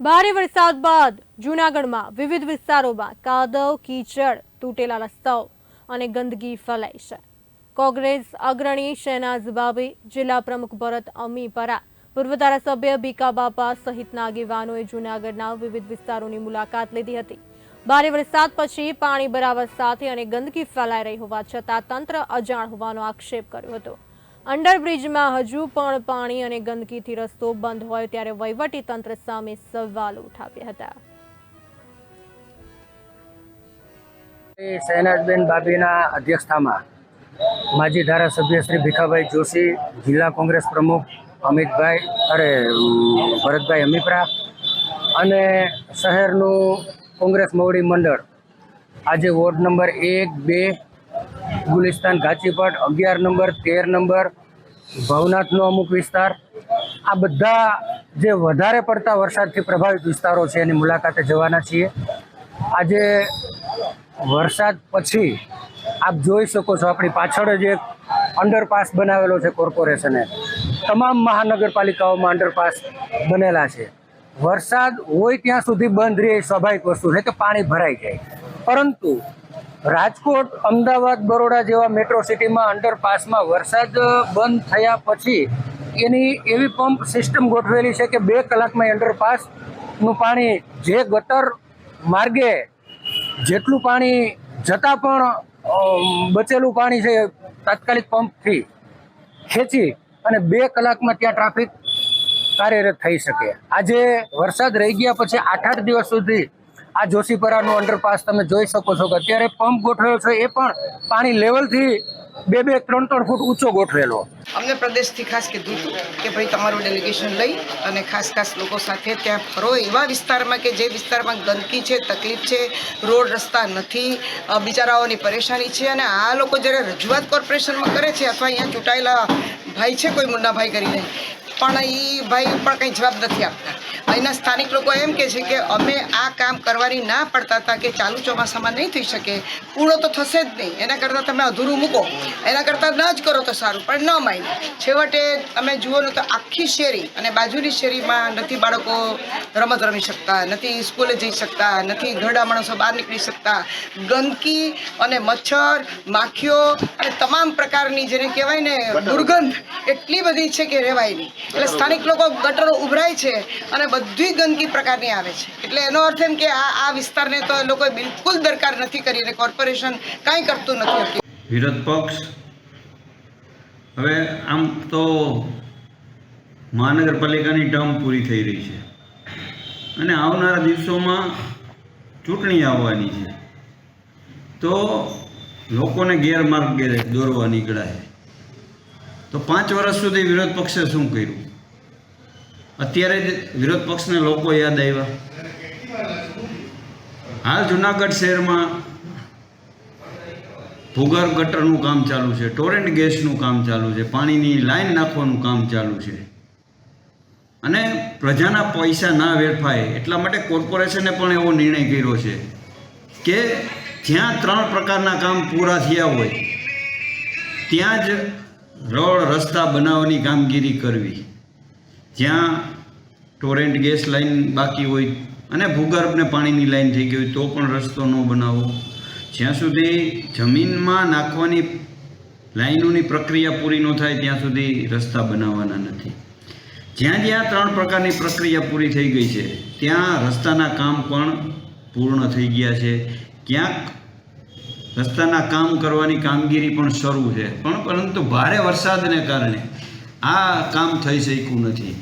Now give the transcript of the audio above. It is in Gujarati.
ભારે વરસાદ બાદ જૂનાગઢમાં વિવિધ વિસ્તારોમાં કાદવ, કીચડ, તૂટેલા રસ્તાઓ અને ગંદકી ફેલાઈ છે. કોંગ્રેસ, અગ્રણી શહેનાઝ બાબી જિલ્લા પ્રમુખ ભરત અમી પરા પૂર્વ ધારાસભ્ય બીકા બાપા સહિતના આગેવાનોએ જૂનાગઢના વિવિધ વિસ્તારોની મુલાકાત લીધી હતી. ભારે વરસાદ પછી પાણી બરાબર સાથે અને ગંદકી ફેલાઈ રહી હોવા છતાં તંત્ર અજાણ હોવાનો આક્ષેપ કર્યો હતો. અંડરબ્રિજમાં હજુ પણ પાણી અને ગંદકીથી રસ્તો બંધ હોય ત્યારે વહીવટી તંત્ર સામે સવાલ ઉઠાવ્યા હતા. શહેનાજબેન બાબીના અધ્યક્ષતામાં માજી ધારાસભ્ય શ્રી ભીખાભાઈ જોશી, જિલ્લા કોંગ્રેસ પ્રમુખ અમિતભાઈ, અરે ભરતભાઈ અમિપરા અને શહેરનું કોંગ્રેસ મોવડી મંડળ. આજે વોર્ડ નંબર એક, બે ગુલિસ્તાન ઘાચીપટ અગિયાર નંબર, તેર નંબર, ભવનાથનો અમુક વિસ્તાર. આ બધા જે વધારે પડતા વરસાદથી પ્રભાવિત વિસ્તારો છે, એની મુલાકાતે જવાના છીએ. આજે વરસાદ પછી આપ જોઈ શકો છો, આપણી પાછળ જ એક અંડરપાસ બનાવેલો છે કોર્પોરેશને તમામ મહાનગરપાલિકાઓમાં અંડરપાસ બનેલા છે. વરસાદ હોય ત્યાં સુધી બંધ રહે સ્વાભાવિક વસ્તુ છે કે પાણી ભરાઈ જાય. પરંતુ રાજકોટ, અમદાવાદ, બરોડા જેવા મેટ્રો સિટીમાં અંડરપાસમાં વરસાદ બંધ થયા પછી એની એવી પંપ સિસ્ટમ ગોઠવેલી છે કે બે કલાકમાં અંડરપાસનું પાણી જે ગટર માર્ગે જેટલું પાણી જતાં પણ બચેલું પાણી છે તાત્કાલિક પંપથી ખેંચી અને બે કલાકમાં ત્યાં ટ્રાફિક કાર્યરત થઈ શકે. આજે વરસાદ રહી ગયા પછી આઠ આઠ દિવસ સુધી આ જોશીપરાનું અંડરપાસ તમે જોઈ શકો છો કે અત્યારે પંપ ગોઠવેલો છે, એ પણ પાણી લેવલથી બે બે ત્રણ ત્રણ ફૂટ ઊંચો ગોઠવેલો. અમને પ્રદેશથી ખાસ કીધું હતું કે ભાઈ તમારું ડેલિગેશન લઈ અને ખાસ ખાસ લોકો સાથે ત્યાં ફરો. એવા વિસ્તારમાં કે જે વિસ્તારમાં ગંદકી છે, તકલીફ છે, રોડ રસ્તા નથી બિચારાઓની પરેશાની છે અને આ લોકો જ્યારે રજૂઆત કોર્પોરેશનમાં કરે છે અથવા અહીંયા ચૂંટાયેલા ભાઈ છે કોઈ મુન્નાભાઈ કરીને, પણ એ ભાઈ પણ કંઈ જવાબ નથી આપતા. અહીંના સ્થાનિક લોકો એમ કહે છે કે અમે આ કામ કરવાની ના પડતા હતા કે ચાલુ ચોમાસામાં નહીં થઈ શકે. પૂરો તો થશે જ નહીં. એના કરતાં તમે અધૂરું મૂકો. એના કરતાં ન જ કરો તો સારું પણ ન માય છેવટે અમે જુઓ ને તો આખી શેરી અને બાજુની શેરીમાં નથી બાળકો રમત રમી શકતા નથી સ્કૂલે જઈ શકતા નથી ઘરડા માણસો બહાર નીકળી શકતા. ગંદકી અને મચ્છર માખીઓ અને તમામ પ્રકારની જેને કહેવાય ને દુર્ગંધ એટલી બધી છે કે રહેવાય નહીં. એટલે સ્થાનિક લોકો ગટરો ઉભરાય છે અને બધી ગંદકી પ્રકારની આવે છે. એટલે એનો અર્થ એમ કે આ આ વિસ્તારને તો એ લોકોએ બિલકુલ દરકાર નથી કરી અને કોર્પોરેશન કાંઈ કરતું નથી વિરોધ પક્ષ, હવે આમ તો મહાનગરપાલિકાની ટર્મ પૂરી થઈ રહી છે. અને આવનારા દિવસોમાં ચૂંટણી આવવાની છે. તો લોકોને ગેરમાર્ગે દોરવા નીકળાય. તો પાંચ વર્ષ સુધી વિરોધ પક્ષે શું કર્યું? અત્યારે જ વિરોધ પક્ષને લોકો યાદ આવ્યા. હાલ જુનાગઢ શહેરમાં ભૂગર્ભ ગટરનું કામ ચાલુ છે, ટોરેન્ટ ગેસનું કામ ચાલુ છે, પાણીની લાઈન નાખવાનું કામ ચાલુ છે. અને પ્રજાના પૈસા ના વેરફાય એટલા માટે કોર્પોરેશને પણ એવો નિર્ણય કર્યો છે કે જ્યાં ત્રણ પ્રકારના કામ પૂરા થયા હોય, ત્યાં જ રોડ, રસ્તા બનાવવાની કામગીરી કરવી. જ્યાં ટોરેન્ટ ગેસ લાઈન બાકી હોય અને ભૂગર્ભને પાણીની લાઇન થઈ ગઈ હોય તો પણ રસ્તો ન બનાવવો જ્યાં સુધી જમીનમાં નાખવાની લાઈનોની પ્રક્રિયા પૂરી ન થાય, ત્યાં સુધી રસ્તા બનાવવાના નથી. જ્યાં જ્યાં ત્રણ પ્રકારની પ્રક્રિયા પૂરી થઈ ગઈ છે, ત્યાં રસ્તાના કામ પણ પૂર્ણ થઈ ગયા છે. ક્યાંક રસ્તાના કામ કરવાની કામગીરી પણ શરૂ છે. પણ પરંતુ ભારે વરસાદને કારણે આ કામ થઈ શક્યું નથી.